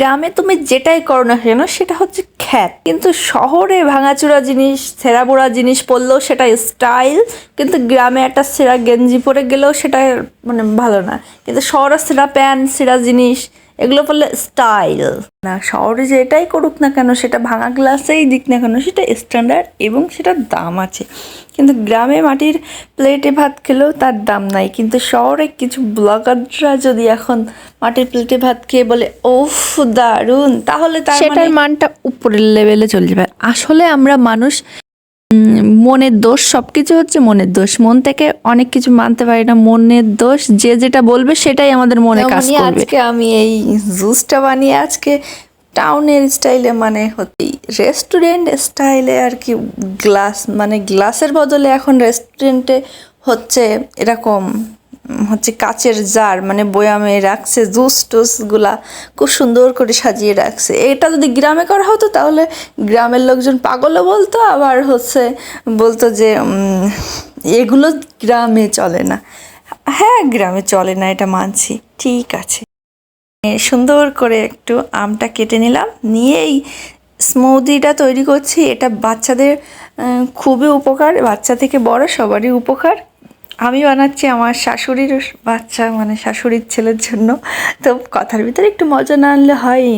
গ্রামে তুমি যেটাই করো না কেন, সেটা হচ্ছে খ্যাত। কিন্তু শহরে ভাঙাচোরা জিনিস ছেঁড়া বোড়া জিনিস পরলেও সেটা স্টাইল কিন্তু গ্রামে একটা সেরা গেঞ্জি পরে গেলেও সেটা মানে ভালো না। কিন্তু শহরে সেরা প্যান্ট সেরা জিনিস এগুলো বললে স্টাইল না শহরে যেটাই করুক না কেন সেটা ভাঙা গ্লাসেই দিক না কেন সেটা স্ট্যান্ডার্ড এবং সেটার দাম আছে। কিন্তু গ্রামে মাটির প্লেটে ভাত খেলেও তার দাম নাই। কিন্তু শহরে কিছু ব্লগাররা যদি এখন মাটির প্লেটে ভাত খেয়ে বলে ওফ দারুণ তাহলে তার সেটার মানে মানটা উপরের লেভেলে চলে যাবে আসলে আমরা মানুষ মনের দোষ সব কিছু হচ্ছে মনের দোষ। মন থেকে অনেক কিছু মানতে পারি না মনের দোষ যে যেটা বলবে সেটাই আমাদের মনে কাজ করবে। আজকে আমি এই জুসটা বানিয়ে আজকে টাউনের স্টাইলে মানে হতেই রেস্টুরেন্ট স্টাইলে আর কি গ্লাস মানে গ্লাসের বদলে এখন রেস্টুরেন্টে হচ্ছে এরকম হচ্ছে কাচের জার মানে বয়ামে রাখছে, জুস টুসগুলা খুব সুন্দর করে সাজিয়ে রাখছে। এটা যদি গ্রামে করা হতো তাহলে গ্রামের লোকজন পাগলও বলতো, আবার হচ্ছে বলতো যে এগুলো গ্রামে চলে না। হ্যাঁ গ্রামে চলে না, এটা মানছি। ঠিক আছে। সুন্দর করে একটু আমটা কেটে নিলাম নিয়েই স্মুদিটা তৈরি করছি। এটা বাচ্চাদের খুবই উপকার, বাচ্চা থেকে বড় সবারই উপকার। আমি বানাচ্ছি আমার শাশুড়ির বাচ্চা মানে শাশুড়ির ছেলের জন্য। তো কথার ভিতরে একটু মজা না আনলে হয়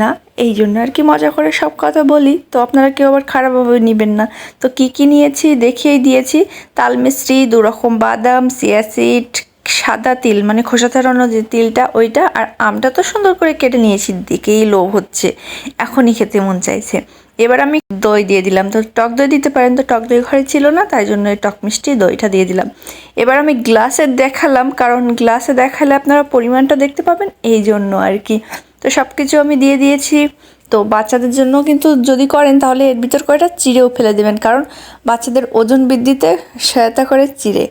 না, এই জন্য আর কি মজা করে সব কথা বলি। তো আপনারা কেউ আবার খারাপভাবে নেবেন না। তো কি কি নিয়েছি, দেখিয়েই দিয়েছি। তাল মিশ্রি দুরকম বাদাম সিয়াসিড সাদা তিল মানে খোসা ছাড়ানো যে তিলটা, ওইটা আর আমটা তো সুন্দর করে কেটে নিয়েছি দেখেই লোভ হচ্ছে, এখনই খেতে মন চাইছে। এবার আমি দই দিয়ে দিলাম, তো টক দই দিতে পারেন, তো টক দই ঘরে ছিল না, তাই জন্য এই টক মিষ্টি দইটা দিয়ে দিলাম। এবার আমি গ্লাসে দেখালাম, কারণ গ্লাসে দেখালে আপনারা পরিমাণটা দেখতে পাবেন, এই জন্য আর কি। তো সব কিছু আমি দিয়ে দিয়েছি, তো বাচ্চাদের জন্য কিন্তু যদি করেন, তাহলে এর ভিতর কয়টা চিড়েও ফেলে দেবেন, কারণ বাচ্চাদের ওজন বৃদ্ধিতে সহায়তা করে চিড়ে।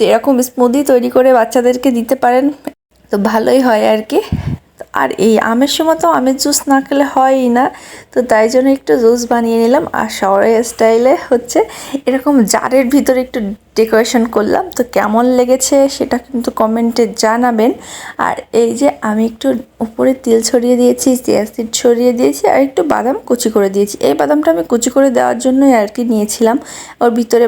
তো এরকম স্মুদি তৈরি করে বাচ্চাদেরকে দিতে পারেন। তো ভালোই হয় আর কি। আর এই আমের সময় তো আমের জুস না খেলে হয়ই না। তো তাই জন্য একটু জুস বানিয়ে নিলাম আর শহরের স্টাইলে হচ্ছে এরকম জারের ভিতরে একটু ডেকোরেশন করলাম। তো কেমন লেগেছে সেটা কিন্তু কমেন্টে জানাবেন। আর এই যে আমি একটু উপরে তেল ছড়িয়ে দিয়েছি সিড ছড়িয়ে দিয়েছি আর একটু বাদাম কুচি করে দিয়েছি। এই বাদামটা আমি কুচি করে দেওয়ার জন্যই আর কি নিয়েছিলাম। ওর ভিতরে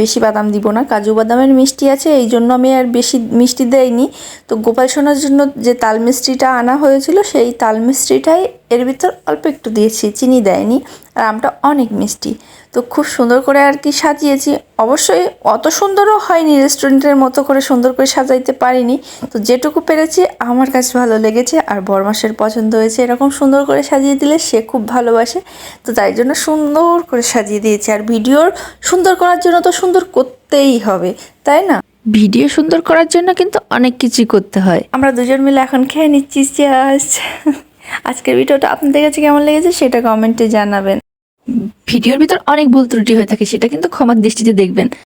বেশি বাদাম দিব না, কাজু বাদামের মিষ্টি আছে, এই জন্য আমি আর বেশি মিষ্টি দেয়নি তো গোপাল সোনার জন্য যে তাল মিষ্টিটা আনা হয়েছিল সেই তাল মিষ্টিটাই এর ভিতর অল্প একটু দিয়েছি, চিনি দেয়নি, আর আমটা অনেক মিষ্টি। তো খুব সুন্দর করে আর কি সাজিয়েছি। অবশ্যই অত সুন্দরও হয়নি রেস্টুরেন্টের মতো করে সুন্দর করে সাজাইতে পারিনি। তো যেটুকু পেরেছি, আমার কাছে ভালো লেগেছে, আর বরমাসের পছন্দ হয়েছে এরকম সুন্দর করে সাজিয়ে দিলে সে খুব ভালোবাসে। তো তাই জন্য সুন্দর করে সাজিয়ে দিয়েছি। আর ভিডিওর সুন্দর করার জন্য তো সুন্দর করতেই হবে, তাই না? ভিডিও সুন্দর করার জন্য কিন্তু অনেক কিছুই করতে হয়। আমরা দুজন মিলে এখন খেয়ে নিচ্ছি চাষ আজকের ভিডিওটা আপনাদের কাছে কেমন লেগেছে সেটা কমেন্টে জানাবেন। ভিডিওর ভিতর অনেক ভুল ত্রুটি হয়ে থাকে সেটা কিন্তু ক্ষমার দৃষ্টিতে দেখবেন।